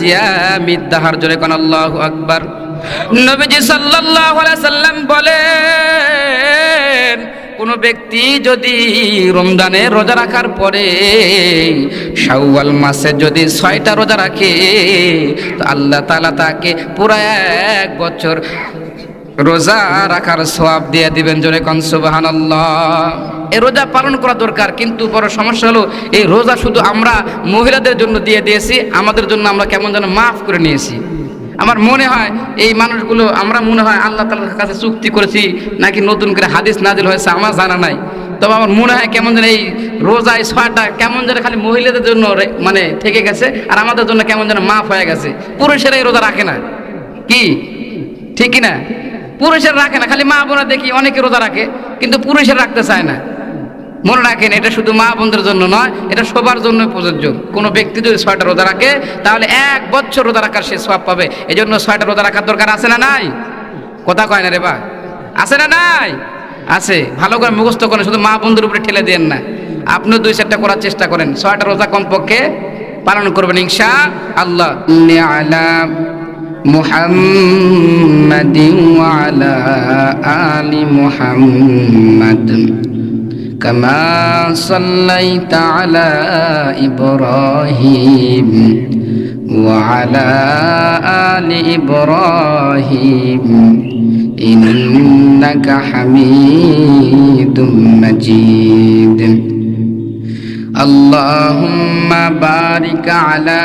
সিয়ামিদ দাহার জোরে কোন আল্লাহু আকবার। নবীজি সাল্লাল্লাহু আলাইহি সাল্লাম বলেন, কোনো ব্যক্তি যদি রমজানে রোজা রাখার পরে শাওয়াল মাসে যদি ছয়টা রোজা রাখে, তো আল্লাহ তাআলা তাকে পুরা এক বছর রোজা রাখার সওয়াব দিয়ে দিবেন জোরে কন, সুবহানাল্লাহ। এই রোজা পালন করা দরকার, কিন্তু বড় সমস্যা হলো, এই রোজা শুধু আমরা মহিলাদের জন্য দিয়ে দিয়েছি, আমাদের জন্য আমরা কেমন যেন মাফ করে নিয়েছি। আমার মনে হয়, এই মানুষগুলো, আমরা মনে হয় আল্লাহ তালার কাছে চুক্তি করেছি, নাকি নতুন করে হাদিস নাজিল হয়েছে, আমার জানা নাই। তবে আমার মনে হয় কেমন যেন এই রোজায় ছয়টা কেমন যেন খালি মহিলাদের জন্য মানে থেকে গেছে, আর আমাদের জন্য কেমন যেন মাফ হয়ে গেছে। পুরুষেরা এই রোজা রাখে না। কি? ঠিক না? পুরুষের রাখে না, খালি মা বোনা দেখি অনেকে রোজা রাখে, কিন্তু পুরুষের রাখতে চায় না। মনে রাখেন, এটা শুধু মা বোনদের জন্য নয়, এটা সবার জন্য প্রযোজ্য। কোনো ব্যক্তি যদি ছয়টা রোজা রাখে, তাহলে এক বছর রোজা রাখার সে সব পাবে। এই জন্য ছয়টা রোজা রাখার দরকার আছে না নাই? কথা কয় না রে বা। আছে না নাই? আছে। ভালো করে মুখস্থ করেন, শুধু মা বন্ধুর উপরে ঠেলে দেন না। আপনিও দুই চারটা করার চেষ্টা করেন। ছয়টা রোজা কমপক্ষে পালন করবেন, ইনশা আল্লাহ। আলা محمد وعلى آل محمد. كما صليت على إبراهيم وعلى آل إبراهيم. إنك حميد مجيد. اللهم بارك على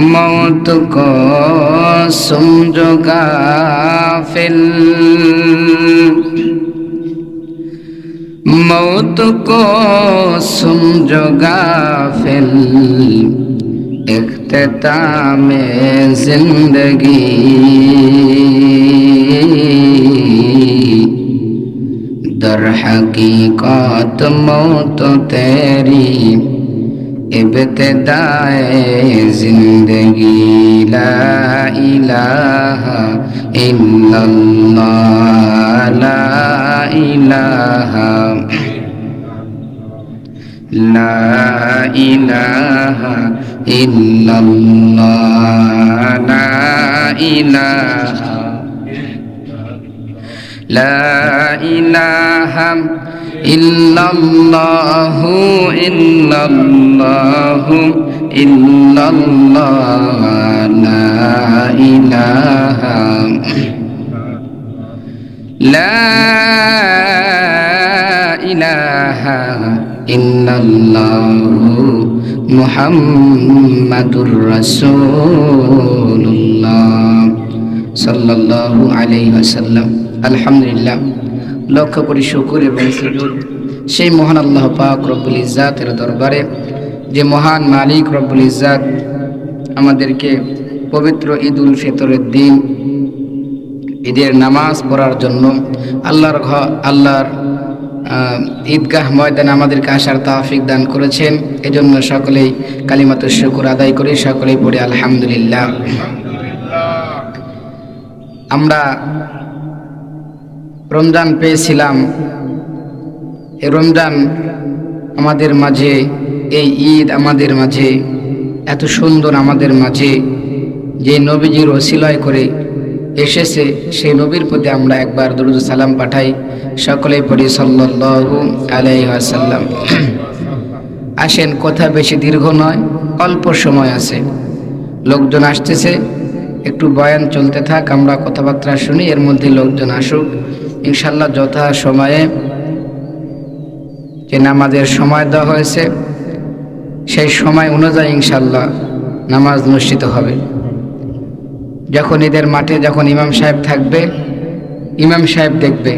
मौत को समझो गाफिल मौत को समझो गाफिल इख्तिताम जिंदगी दर हकीकत मौत तेरी ابتدائے زندگی لا الہ الا اللہ لا الہ لا الہ الا اللہ لا الہ لا الہ إلا الله إلا الله إلا الله لا إله لا إله إلا الله محمد رسول الله صلى الله عليه وسلم. الحمد لله. লক্ষ করি শুকুর এবং সুজুদ সেই মহান আল্লাহ পাক রব্বুল ইজ্জাতের দরবারে যে মহান মালিক রব্বুল ইজ্জাত আমাদেরকে পবিত্র ঈদ উল ফিতরের দিন, ঈদের নামাজ পড়ার জন্য আল্লাহর ঘর আল্লাহর ঈদগাহ ময়দানে আমাদেরকে আসার তাফিক দান করেছেন। এজন্য সকলেই কালিমাত শুকুর আদায় করে, সকলেই পড়ে আলহামদুলিল্লাহ। আমরা রমজান পেয়েছিলাম। এই রমজান আমাদের মাঝে, এই ঈদ আমাদের মাঝে, এত সুন্দর আমাদের মাঝে, যে নবীজির ওসিলয় করে এসেছে, সেই নবীর প্রতি আমরা একবার দরুদ সালাম পাঠাই সকলেই পড়ি সাল্লাল্লাহু আলাইহি ওয়াসাল্লাম। আসেন, কথা বেশি দীর্ঘ নয়, অল্প সময় আছে। লোকজন আসতেছে একটু বয়ান চলতে থাক, আমরা কথাবার্তা শুনি, এর মধ্যে লোকজন আসুক। ইনশাল্লাহ যথা সময়ে যে নামাজের সময় দেওয়া হয়েছে, সেই সময় অনুযায়ী ইনশাল্লাহ নামাজ অনুষ্ঠিত হবে। যখন ঈদের মাঠে যখন ইমাম সাহেব থাকবে, ইমাম সাহেব দেখবে।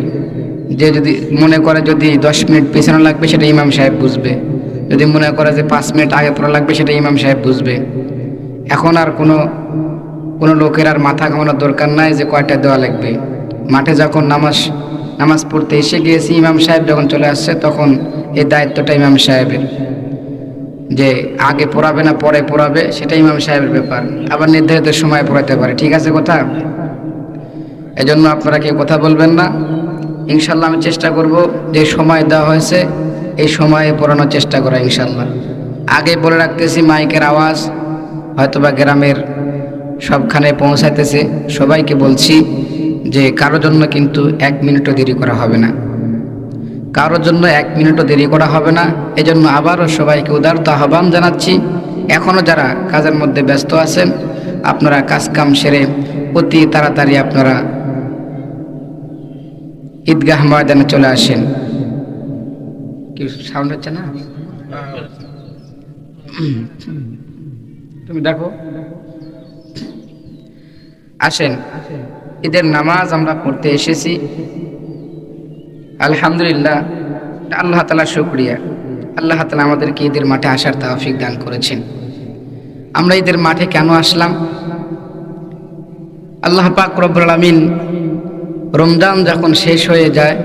যে যদি মনে করে যদি দশ মিনিট পেছনে লাগবে, সেটা ইমাম সাহেব বুঝবে। যদি মনে করে যে পাঁচ মিনিট আগে পড়া লাগবে, সেটা ইমাম সাহেব বুঝবে। এখন আর কোনো কোনো লোকের আর মাথা ঘামানোর দরকার নাই যে কয়টা দেওয়া লাগবে। মাঠে যখন নামাজ নামাজ পড়তে এসে গিয়েছি, ইমাম সাহেব যখন চলে আসছে, তখন এই দায়িত্বটা ইমাম সাহেবের। যে আগে পড়াবে না, পরে পড়াবে, সেটা ইমাম সাহেবের ব্যাপার। আবার নির্ধারিত সময় পড়াতে পারে। ঠিক আছে কথা? এজন্য আপনারা কেউ কথা বলবেন না। ইনশাল্লাহ আমি চেষ্টা করব যে সময় দেওয়া হয়েছে, এই সময়ে পড়ানোর চেষ্টা করা ইনশাল্লাহ। আগে বলে রাখতেছি মাইকের আওয়াজ, হয়তোবা গ্রামের সবখানে পৌঁছাইতেছে। সবাইকে বলছি যে কারোর জন্য কিন্তু এক মিনিটও দেরি করা হবে না। কারোর জন্য এক মিনিটও দেরি করা হবে না। এজন্য আবারও সবাইকে উদারত আহ্বান জানাচ্ছি। এখনও যারা কাজের মধ্যে ব্যস্ত আছেন আপনারা কাজ কাম সেরে অতি তাড়াতাড়ি আপনারা ঈদগাহ ময়দানে চলে আসেন। কি সাউন্ড হচ্ছে না? তুমি দেখো। আসেন। ঈদের নামাজ আমরা পড়তে এসেছি। আলহামদুলিল্লাহ, আল্লাহ তালা শুক্রিয়া। আল্লাহ তালা আমাদেরকে ঈদের মাঠে আসার তাওফিক দান করেছেন। আমরা ঈদের মাঠে কেন আসলাম? আল্লাহ পাক রব্বুল আলামিন রমজান যখন শেষ হয়ে যায়,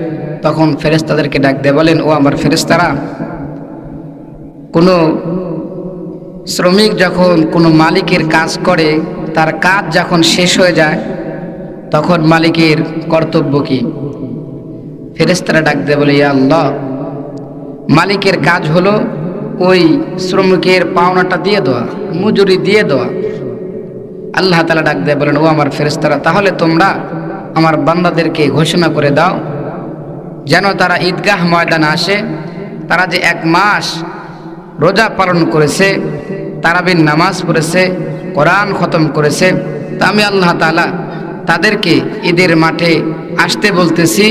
তখন ফেরেস্তাদেরকে ডাক দিয়ে বলেন, ও আমার ফেরেস্তারা কোনো শ্রমিক যখন কোনো মালিকের কাজ করে তার কাজ যখন শেষ হয়ে যায়, তখন মালিকের কর্তব্য কি? ফেরেস্তারা ডাক দিয়ে বলে, ইয়া আল্লাহ, মালিকের কাজ হলো ওই শ্রমিকের পাওনাটা দিয়ে দেওয়া, মজুরি দিয়ে দেওয়া। আল্লাহ তালা ডাক দেয় বলেন, ও আমার ফেরেস্তারা তাহলে তোমরা আমার বান্দাদেরকে ঘোষণা করে দাও, যেন তারা ঈদগাহ ময়দানে আসে, তারা যে এক মাস রোজা পালন করেছে তারাবিন নামাজ পড়েছে কোরআন খতম করেছে। তা আমি আল্লাহ তালা তাদেরকে ঈদের মাঠে আসতে বলতেছি।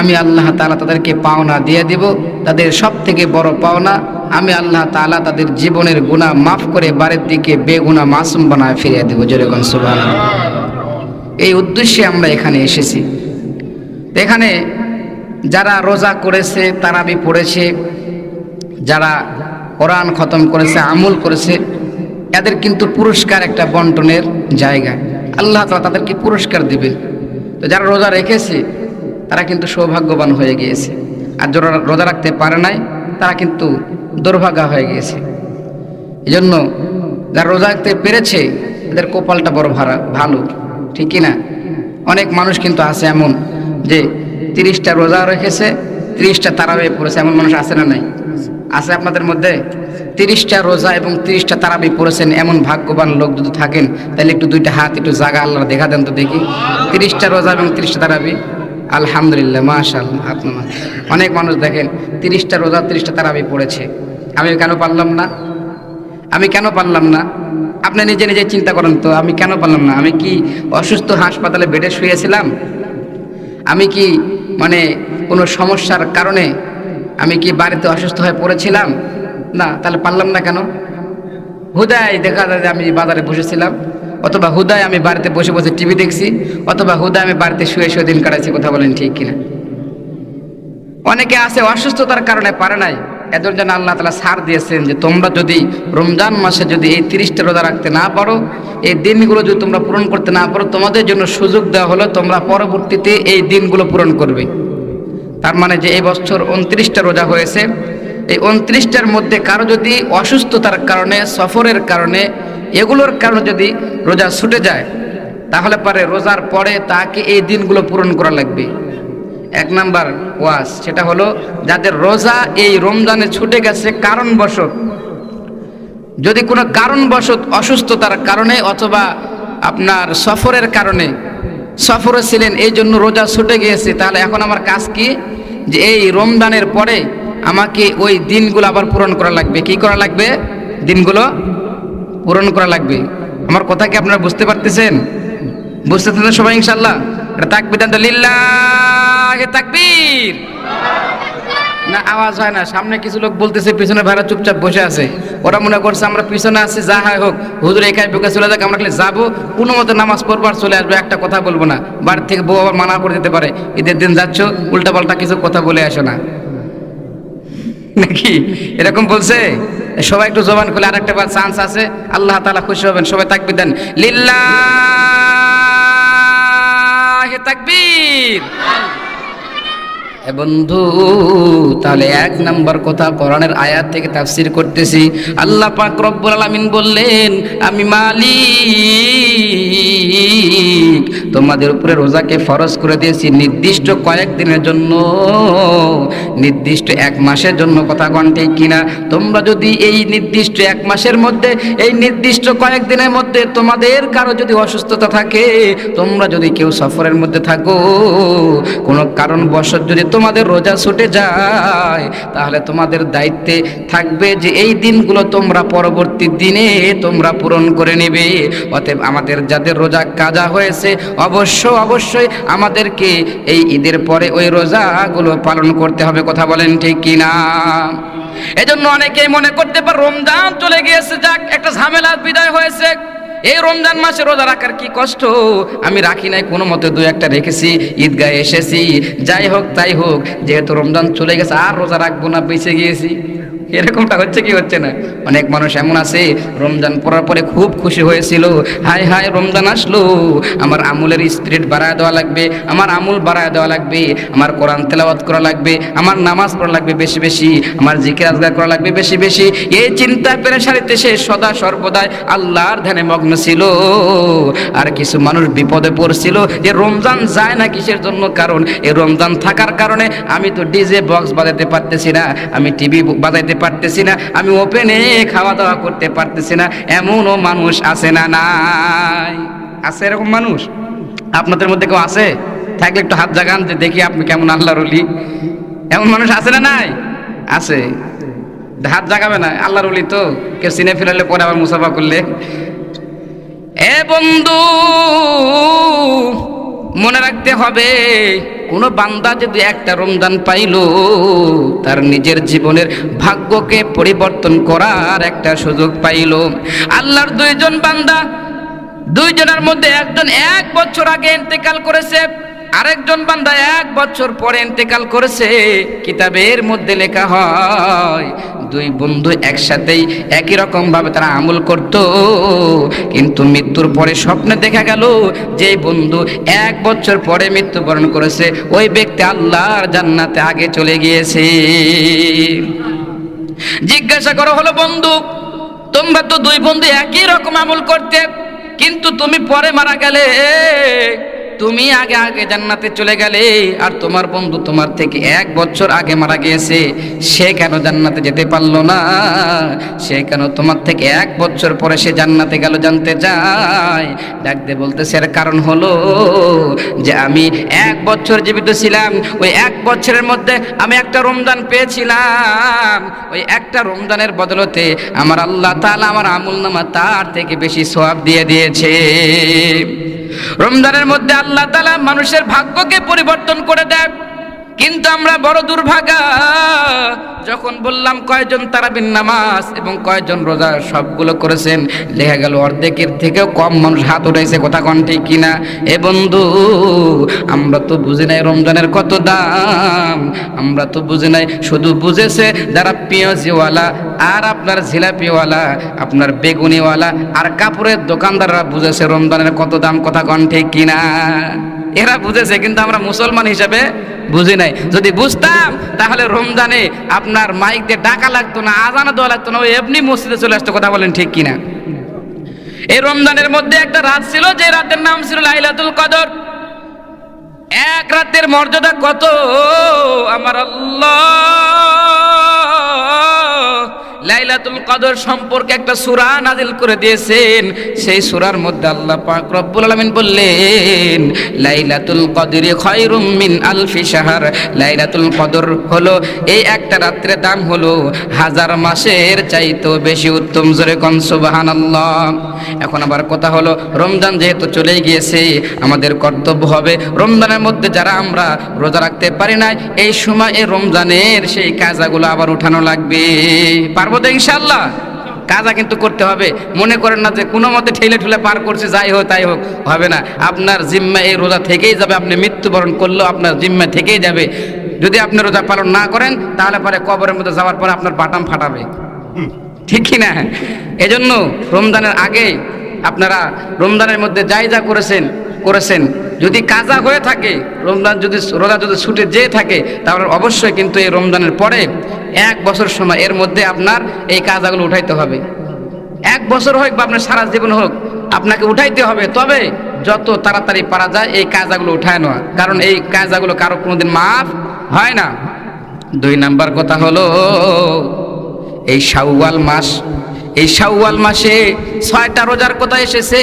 আমি আল্লাহ তালা তাদেরকে পাওনা দিয়ে দিব। তাদের সব থেকে বড় পাওনা, আমি আল্লাহ তালা তাদের জীবনের গুণা মাফ করে বাড়ির দিকে বেগুনা মাসুম বানায় ফিরিয়ে দেবো। যেরকম সুবাহ এই উদ্দেশ্যে আমরা এখানে এসেছি। এখানে যারা রোজা করেছে, তারাবি পড়েছে, যারা কোরআন খতম করেছে, আমল করেছে এদের কিন্তু পুরস্কার একটা বন্টনের জায়গা। আল্লাহ তালা তাদেরকে পুরস্কার দিবেন। তো যারা রোজা রেখেছে, তারা কিন্তু সৌভাগ্যবান হয়ে গিয়েছে। আর যারা রোজা রাখতে পারে নাই, তারা কিন্তু দুর্ভাগা হয়ে গিয়েছে। এই জন্য যারা রোজা রাখতে পেরেছে এদের কপালটা বড় ভাড়া ভালো। ঠিক না অনেক মানুষ কিন্তু আছে এমন যে, তিরিশটা রোজা রেখেছে, তিরিশটা তারাবে পড়েছে। এমন মানুষ আছে না নাই? আছে আপনাদের মধ্যে? তিরিশটা রোজা এবং তিরিশটা তারাবি পড়েছেন, এমন ভাগ্যবান লোক যদি থাকেন, তাহলে একটু দুইটা হাত, একটু জাগা আল্লাহ দেখা দেন তো দেখি। তিরিশটা রোজা এবং তিরিশটা তারাবি? আলহামদুলিল্লাহ মাশাল্লাহ আপনার অনেক মানুষ দেখেন, তিরিশটা রোজা, তিরিশটা তারাবি পড়েছে। আমি কেন পারলাম না? আমি কেন পারলাম না? আপনি নিজে নিজে চিন্তা করেন তো, আমি কেন পারলাম না? আমি কি অসুস্থ হাসপাতালে বেডে শুয়েছিলাম? আমি কি মানে কোনো সমস্যার কারণে আমি কি বাড়িতে অসুস্থ হয়ে পড়েছিলাম? না, তাহলে পারলাম না কেন? হুদায় দেখা যায় যে আমি বাজারে বসেছিলাম, অথবা হুদায় আমি বাড়িতে বসে বসে টিভি দেখছি, অথবা হুদায় আমি বাড়িতে শুয়ে শুয়ে দিন কাটাচ্ছি, কথা বলেন ঠিক কিনা? অনেকে আছে অসুস্থতার কারণে পারে নাই। এদের জন্য আল্লাহ তালা সার দিয়েছেন যে তোমরা যদি রমজান মাসে যদি এই তিরিশটা রোজা রাখতে না পারো, এই দিনগুলো যদি তোমরা পূরণ করতে না পারো, তোমাদের জন্য সুযোগ দেওয়া হলো, তোমরা পরবর্তীতে এই দিনগুলো পূরণ করবে। তার মানে যে এই বছর উনত্রিশটা রোজা হয়েছে, এই উনত্রিশটার মধ্যে কারও যদি অসুস্থতার কারণে, সফরের কারণে, এগুলোর কারণে যদি রোজা ছুটে যায়, তাহলে পারে রোজার পরে তাকে এই দিনগুলো পূরণ করা লাগবে। এক নাম্বার ওয়াজ, সেটা হলো যাদের রোজা এই রমজানে ছুটে গেছে কারণবশত, যদি কোনো কারণবশত অসুস্থতার কারণে অথবা আপনার সফরের কারণে সফরে ছিলেন, এই জন্য রোজা ছুটে গিয়েছে। তাহলে এখন আমার কাজ কি? যে এই রমজানের পরে আমাকে ওই দিনগুলো আবার পূরণ করা লাগবে। কি করা লাগবে? দিনগুলো পূরণ করা লাগবে। আমার কথা কি আপনারা বুঝতে পারতেছেন? বুঝতে তো সবাই ইনশাল্লাহ এটা তাকবির দেন তো লিল্লাহ তাকবীর। না, আওয়াজ হয় না। সামনে কিছু লোক বলতেছে, পিছনে ভাড়া চুপচাপ বসে আছে। ওরা মনে করছে আমরা পিছনে আছি, যা হয় হোক। হুজুর এখানে বুকে চলে যাক, আমরা যাব। কোনো মতো নামাজ পড়বার চলে আসব, একটা কথা বলব না। বাড়ি থেকে বউ আবার মানা করে দিতে পারে, ঈদের দিন যাচ্ছ উল্টা পাল্টা কিছু কথা বলে আসো না। নাকি? এরকম বলছে? সবাই একটু জবান খুলে আর একটা চান্স আছে। আল্লাহ তালা খুশি হবেন, সবাই তাকবির দেন। লিল্লাহ তাকবীর। বন্ধু, তাহলে এক নাম্বার কথা কোরআনের আয়াত থেকে তাফসির করতেছি। আল্লাহ পাক রব্বুল আলামিন বললেন, আমি মালিক, তোমাদের উপরে রোজাকে ফরজ করে দিয়েছি নির্দিষ্ট কয়েক দিনের জন্য। নির্দিষ্ট এক মাসের জন্য কথা কন ঠিক কিনা? তোমরা যদি এই নির্দিষ্ট এক মাসের মধ্যে, এই নির্দিষ্ট কয়েক দিনের মধ্যে তোমাদের কারও যদি অসুস্থতা থাকে, তোমরা যদি কেউ সফরের মধ্যে থাকো, কোনো কারণবশত যদি তোমাদের রোজা ছুটে যায়, তাহলে তোমাদের দায়িত্বে থাকবে যে এই দিনগুলো তোমরা পরবর্তী দিনে তোমরা পূরণ করে নেবে। অতএব আমাদের যাদের রোজা কাজা হয়েছে, অবশ্য, অবশ্যই আমাদেরকে এই ঈদের পরে ওই রোজাগুলো পালন করতে হবে, কথা বলেন ঠিক কিনা এজন্য অনেকেই মনে করতে পারে রমজান চলে গিয়েছে, যাক, একটা ঝামেলা বিদায় হয়েছে। এই রমজান মাসে রোজা রাখার কি কষ্ট? আমি রাখি নাই, কোনো মতে দু একটা রেখেছি, ঈদগাহে এসেছি। যাই হোক, তাই হোক, যেহেতু রমজান চলে গেছে, আর রোজা রাখব না, বেঁচে গিয়েছি। এরকমটা হচ্ছে কি হচ্ছে না? অনেক মানুষ এমন আছে, রমজান পড়ার পরে খুব খুশি হয়েছিল। হায় হায় রমজান আসলো। আমার আমুলের স্পিরিট বাড়ায় দেওয়া লাগবে, আমার আমুল বাড়ায় দেওয়া লাগবে, আমার কোরআন তেলাওয়াত করা লাগবে, আমার নামাজ পড়া লাগবে বেশি বেশি, আমার জিকির আজগার করা লাগবে বেশি বেশি। এই চিন্তা পেরেশানিতে সে সদা সর্বদাই আল্লাহর ধ্যানে মগ্ন ছিল। আর কিছু মানুষ বিপদে পড়ছিল যে রমজান যায় না কিসের জন্য? কারণ এই রমজান থাকার কারণে আমি তো ডিজে বক্স বাজাতে পারতেছি না, আমি টিভি বাজাইতে পারতেছি না, আমি ওপেনে খাওয়া দাওয়া করতে পারতেছি না, এমনও মানুষ আছে না নাই। আছে এরকম মানুষ? আপনাদের মধ্যে কেউ আছে? থাকলে একটু হাত জাগান যে দেখি আপনি কেমন আল্লাহর অলি এমন মানুষ আছে না নাই? আছে। হাত জাগাবে না, আল্লাহর অলি তো, কেউ সিনে ফিরালে পরে আবার মুসাফা করলে। এ বন্ধু মনে রাখতে হবে, কোনো বান্দা যদি একটা রমজান পাইল, তার নিজের জীবনের ভাগ্যকে পরিবর্তন করার একটা সুযোগ পাইল। আল্লাহর দুইজন বান্দা, দুইজনের মধ্যে একজন এক বছর আগে ইন্তেকাল করেছে, আরেকজন বান্দা এক বছর পরে ইন্তেকাল করেছে। কিতাবের মধ্যে লেখা হয় দুই বন্ধু একসাথেই একই রকম ভাবে তারা আমল করত। কিন্তু মৃত্যুর পরে স্বপ্নে দেখা গেল যে বন্ধু এক বছর পরে মৃত্যুবরণ করেছে। ওই ব্যক্তি আল্লাহর জান্নাতে আগে চলে গিয়েছে। জিজ্ঞাসা করা হলো, বন্ধু, তোমরা তো দুই বন্ধু একই রকম আমল করতে, কিন্তু তুমি পরে মারা গেলে? তুমি আগে আগে জান্নাতে চলে গেলে, আর তোমার বন্ধু তোমার থেকে এক বছর আগে মারা গিয়েছে, সে কেন জান্নাতে যেতে পারল না? সে কেন তোমার থেকে এক বছর পরে সে জান্নাতে গেল জানতে চায়? ডাকতে বলতেছে, এর কারণ হলো যে আমি এক বছর জীবিত ছিলাম, ওই এক বছরের মধ্যে আমি একটা রমজান পেয়েছিলাম। ওই একটা রমজানের বদলতে আমার আল্লাহ তালা আমার আমুল নামা তার থেকে বেশি সোয়াব দিয়ে দিয়েছে। রমজানের মধ্যে আল্লাহ তালা মানুষের ভাগ্যকে পরিবর্তন করে দেয় কিন্তু আমরা বড় দুর্ভাগা। যখন বললাম কয়জন তারাবিন নামাজ এবং কয়জন রোজা সবগুলো করেছেন লেখা গেল অর্ধেকের থেকেও কম মানুষ হাত উঠাইছে, কথা কন ঠিক কিনা? এ বন্ধু, আমরা তো বুঝি নাই রমজানের কত দাম। আমরা তো বুঝি নাই, শুধু বুঝেছে যারা পেঁয়াজিওয়ালা আর আপনার জিলাপিওয়ালা আপনার বেগুনিওয়ালা আর কাপড়ের দোকানদাররা বুঝেছে রমজানের কত দাম, কথা কন ঠিক কিনা? এরা বুঝেছে, কিন্তু আমরা মুসলমান হিসাবে বুঝি নাই। যদি বুঝতাম, তাহলে রমজানে আপনার মাইক দিয়ে ডাকা লাগতো না, আজানা দেওয়া লাগতো না, ও এমনি মসজিদে চলে আসতো, কথা বলেন ঠিক কিনা? এই রমজানের মধ্যে একটা রাত ছিল, যে রাতের নাম ছিল লাইলাতুল কদর। এক রাতের মর্যাদা কত? আমার আল্লাহ লাইলাতুল কদর সম্পর্কে একটা সূরা নাজিল করে দিয়েছেন। সেই সূরার মধ্যে আল্লাহ পাক রব্বুল আলামিন বললেন, লাইলাতুল কদরি খায়রুম মিন আলফি শাহর। লাইলাতুল কদর হলো, এই একটা রাত্রের দাম হলো হাজার মাসের চাইতেও বেশি উত্তম জোরে কোন, সুবহানাল্লাহ। এখন আবার কথা হলো, রমজান যেহেতু চলেই গিয়েছে, আমাদের কর্তব্য হবে রমজানের মধ্যে যারা আমরা রোজা রাখতে পারি না এই সময় রমজানের সেই কাজাগুলো আবার উঠানো লাগবে। পারব তো ইনশাল্লাহ কাজা কিন্তু করতে হবে। মনে করেন না যে কোনো মতে ঠেলে ঠেলে পার করছে, যাই হোক, তাই হোক, হবে না। আপনার জিম্মা এই রোজা থেকেই যাবে, আপনি মৃত্যুবরণ করলেও আপনার জিম্মা থেকেই যাবে। যদি আপনি রোজা পালন না করেন, তাহলে পরে কবরের মধ্যে যাওয়ার পরে আপনার বাটাম ফাটাবে। ঠিক না? এজন্য রমজানের আগে আপনারা রমজানের মধ্যে যাই যা করেছেন করেছেন যদি কাজা হয়ে থাকে, রমজান যদি রোজা যদি ছুটে যেয়ে থাকে, তাহলে অবশ্যই কিন্তু এই রমজানের পরে এক বছর সময় এর মধ্যে আপনার এই কাজাগুলো উঠাইতে হবে। এক বছর হোক বা আপনার সারা জীবন হোক, আপনাকে উঠাইতে হবে। তবে যত তাড়াতাড়ি পারা যায়, এই কাজাগুলো উঠায় নেওয়া। কারণ এই কাজাগুলো কারও কোনোদিন মাফ হয় না। দুই নাম্বার কথা হলো, এই শাওয়াল মাস, এই শাওয়াল মাসে ছয়টা রোজার কথা এসেছে।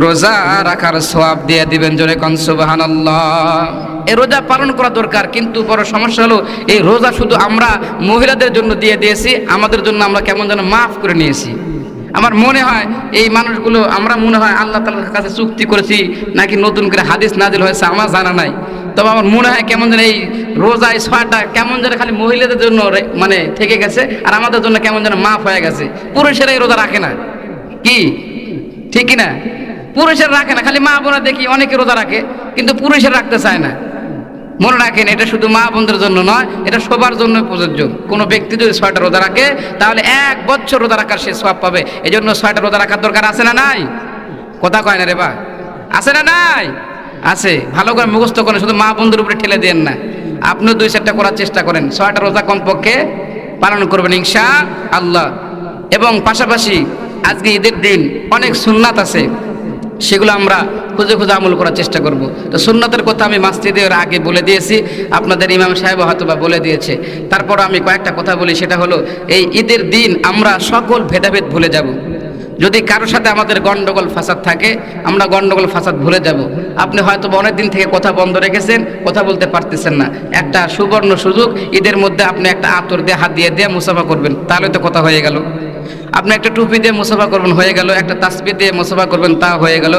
রোজা রাখার সওয়াব দিয়ে দিবেন জোরে কন, সুবহানাল্লাহ। এই রোজা পালন করা দরকার, কিন্তু বড় সমস্যা হলো, এই রোজা শুধু আমরা মহিলাদের জন্য দিয়ে দিয়েছি, আমাদের জন্য আমরা কেমন যেন মাফ করে নিয়েছি। আমার মনে হয়, এই মানুষগুলো, আমরা মনে হয় আল্লাহ তালার কাছে চুক্তি করেছি, নাকি নতুন করে হাদিস নাজিল হয়েছে, আমার জানা নাই। তবে আমার মনে হয় কেমন যেন এই রোজা ছয়টা কেমন যেন খালি মহিলাদের জন্য মানে থেকে গেছে, আর আমাদের জন্য কেমন যেন মাফ হয়ে গেছে। পুরুষেরা এই রোজা রাখে না। কি? ঠিক না? পুরুষের রাখে না, খালি মা বোনা দেখি অনেকে রোজা রাখে, কিন্তু পুরুষের রাখতে চায় না। মনে রাখেন, এটা শুধু মা বোনদের জন্য নয়, এটা সবার জন্য প্রযোজ্য। কোনো ব্যক্তি যদি ছয়টা রোজা রাখে, তাহলে এক বছর রোজা রাখার সে সব পাবে। এই জন্য ছয়টা রোজা রাখার দরকার আছে না নাই? কথা কয় না রে বা। আছে না নাই? আছে। ভালো করে মুখস্থ করেন, শুধু মা বন্ধুর উপরে ঠেলে দেন না। আপনিও দুই চারটা করার চেষ্টা করেন। ছয়টা রোজা কমপক্ষে পালন করবেন, ইনশা আল্লাহ। এবং পাশাপাশি আজকে ঈদের দিন অনেক সুন্নাত আছে। সেগুলো আমরা খুঁজে খুঁজে আমল করার চেষ্টা করব। তো সুন্নতের কথা আমি মাসজিদের আগে বলে দিয়েছি, আপনাদের ইমাম সাহেব হয়তো বা বলে দিয়েছে। তারপর আমি কয়েকটা কথা বলি, সেটা হলো, এই ঈদের দিন আমরা সকল ভেদাভেদ ভুলে যাব। যদি কারোর সাথে আমাদের গন্ডগোল ফাসাদ থাকে, আমরা গন্ডগোল ফাসাদ ভুলে যাব। আপনি হয়তো অনেক দিন থেকে কথা বন্ধ রেখেছেন, কথা বলতে পারতেছেন না। একটা সুবর্ণ সুযোগ, ঈদের মধ্যে আপনি একটা আতর দিয়ে, হাত দিয়ে দিয়ে মুসাফা করবেন। তাহলে তো কথা হয়ে গেল। আপনি একটা টুপি দিয়ে মুসাফা করবেন, হয়ে গেল। একটা তাসবি দিয়ে মুসাফা করবেন তা হয়ে গেল।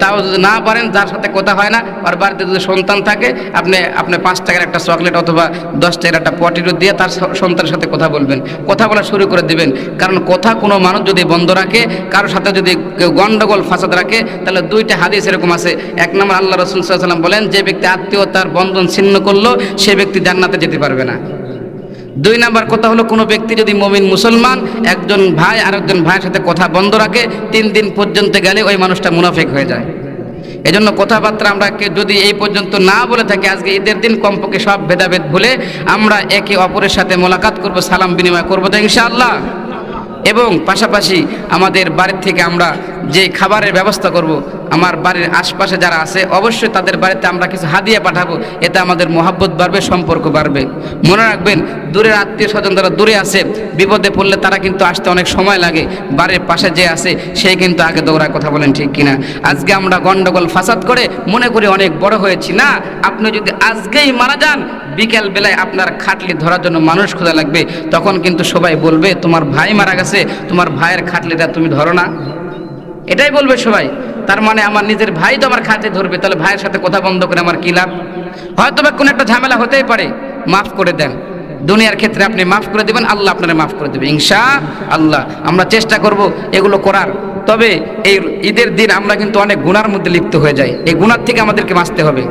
তাও যদি না পারেন, যার সাথে কথা হয় না, আর বাড়িতে যদি সন্তান থাকে, আপনি আপনি পাঁচ টাকার একটা চকলেট অথবা দশ টাকার একটা পটিটো দিয়ে তার সন্তানের সাথে কথা বলবেন। কথা বলা শুরু করে দিবেন। কারণ কথা কোনো মানুষ যদি বন্ধ রাখে, কারোর সাথে যদি গন্ডগোল, ফাসাদ রাখে, তাহলে দুইটা হাদিস এরকম আছে। এক নম্বর, আল্লাহ রসুল সাল্লাম বলেন, যে ব্যক্তি আত্মীয়তার বন্ধন ছিন্ন করল, সে ব্যক্তি জান্নাতে যেতে পারবে না। দুই নাম্বার কথা হলো, কোনো ব্যক্তি যদি মমিন মুসলমান, একজন ভাই আর একজন ভাইয়ের সাথে কথা বন্ধ রাখে, তিন দিন পর্যন্ত গেলে ওই মানুষটা মুনাফেক হয়ে যায়। এজন্য কথাবার্তা আমরা যদি এই পর্যন্ত না বলে থাকি, আজকে ঈদের দিন কমপক্ষে সব ভেদাভেদ ভুলে আমরা একে অপরের সাথে মোলাকাত করব, সালাম বিনিময় করব তো ইনশাআল্লাহ। এবং পাশাপাশি আমাদের বাড়ির থেকে আমরা যে খাবারের ব্যবস্থা করব, আমার বাড়ির আশপাশে যারা আছে, অবশ্যই তাদের বাড়িতে আমরা কিছু হাদিয়া পাঠাবো। এতে আমাদের মহাব্বত বাড়বে, সম্পর্ক বাড়বে। মনে রাখবেন, দূরের আত্মীয় স্বজন যারা দূরে আছে, বিপদে পড়লে তারা কিন্তু আসতে অনেক সময় লাগে। বাড়ির পাশে যে আছে সেই কিন্তু আগে দৌড়ায় কথা বলেন ঠিক কিনা। আজকে আমরা গন্ডগোল, ফাসাদ করে মনে করি অনেক বড় হয়েছি। না, আপনি যদি আজকেই মারা যান, বিকেল বেলায় আপনার খাটলি ধরার জন্য মানুষ খোঁজা লাগবে। তখন কিন্তু সবাই বলবে, তোমার ভাই মারা গেছে, তোমার ভাইয়ের খাটলিটা তুমি ধরো না। এটাই বলবে সবাই। তার মানে আমার নিজের ভাই তো আমার খাতে ধরবে, তাহলে ভাইয়ের সাথে কথা বন্ধ করে আমার কি লাভ? হয়তো বা কোনো একটা ঝামেলা হতেই পারে, মাফ করে দেন। দুনিয়ার ক্ষেত্রে আপনি মাফ করে দেবেন, আল্লাহ আপনারা মাফ করে দেবে। ইনশা আল্লাহ, আমরা চেষ্টা করব এগুলো করার। তবে এই ঈদের দিন আমরা কিন্তু অনেক গুণার মধ্যে লিপ্ত হয়ে যাই। এই গুণার থেকে আমাদেরকে বাঁচতে হবে।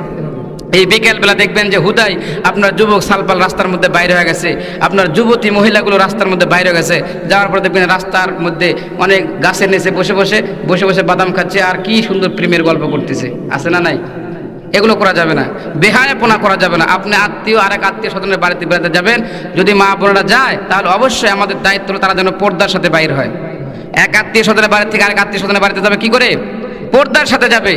এই বিকেলবেলা দেখবেন যে হুদাই আপনার যুবক সালপাল রাস্তার মধ্যে বাইরে হয়ে গেছে, আপনার যুবতী মহিলাগুলো রাস্তার মধ্যে বাইরে গেছে, যাওয়ার পর দেখবেন রাস্তার মধ্যে অনেক গাছের নিচে বসে বসে বসে বসে বাদাম খাচ্ছে আর কি সুন্দর প্রেমের গল্প করতেছে, আছে না নাই? এগুলো করা যাবে না, বেহায়াপনা করা যাবে না, আপনি আত্মীয়, আরেক আত্মীয় স্বজনের বাড়িতে বেড়াতে যাবেন, যদি মা বোনেরা যায়, তাহলে অবশ্যই আমাদের দায়িত্ব তারা যেন পর্দার সাথে বাইর হয়। এক আত্মীয় স্বজনের বাড়ি থেকে আরেক আত্মীয় স্বজনের বাড়িতে যাবে কি করে? পর্দার সাথে যাবে।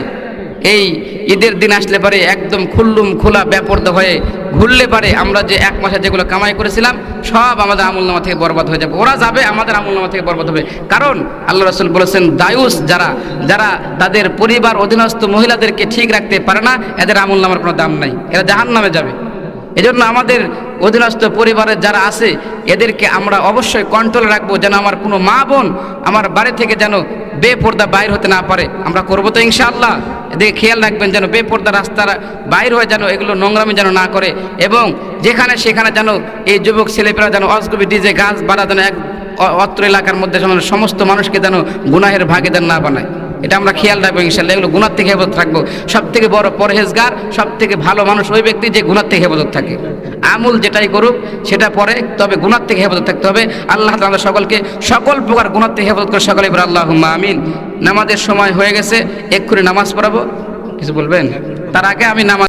এই ঈদের দিন আসলে পারে একদম খুল্লুম খোলা ব্যাপর্দ হয়ে ঘুরলে পারে আমরা যে এক মাসে যেগুলো কামাই করেছিলাম, সব আমাদের আমলনামা থেকে বরবাদ হয়ে যাবে। ওরা যাবে, আমাদের আমলনামা থেকে বরবাদ হবে। কারণ আল্লাহ রসুল বলেছেন, দায়ুস যারা যারা তাদের পরিবার অধীনস্থ মহিলাদেরকে ঠিক রাখতে পারে না, এদের আমলনামার কোনো দাম নাই। এরা জাহান নামে যাবে। এজন্য আমাদের অধীনস্থ পরিবারের যারা আছে, এদেরকে আমরা অবশ্যই কন্ট্রোল রাখব যেন আমার কোনো মা বোন আমার বাড়ি থেকে যেন বেপর্দা বাইর হতে না পারে। আমরা করব তো ইনশাআল্লাহ। এদিকে খেয়াল রাখবেন যেন বেপর্দা রাস্তার বাইর হয়ে যেন এগুলো নোংরামি যেন না করে এবং যেখানে সেখানে যেন এই যুবক ছেলেপেরা যেন অসগবি ডিজে গাছ বাড়া যেন এক অত্র এলাকার মধ্যে যেন সমস্ত মানুষকে যেন গুনাহের ভাগিদার না বানায়। এটা আমরা খেয়াল রাখব ইনশাল্লাহ, এগুলো গুণার থেকে হেফাজত থাকব সব থেকে বড় পরহেজগার সব থেকে ভালো মানুষ ওই ব্যক্তি যে গুণার থেকে হেফাজত থাকে। আমুল যেটাই করুক, সেটা পরে, তবে গুণার থেকে হেফাজত থাকতে হবে। আল্লাহ তালা সকলকে সকল প্রকার গুণার থেকে হেফাজত করে সকলে আল্লাহ আমিন। নামাজের সময় হয়ে গেছে, এক্ষুনি নামাজ পড়াবো। কিছু বলবেন? তার আগে আমি নামাজ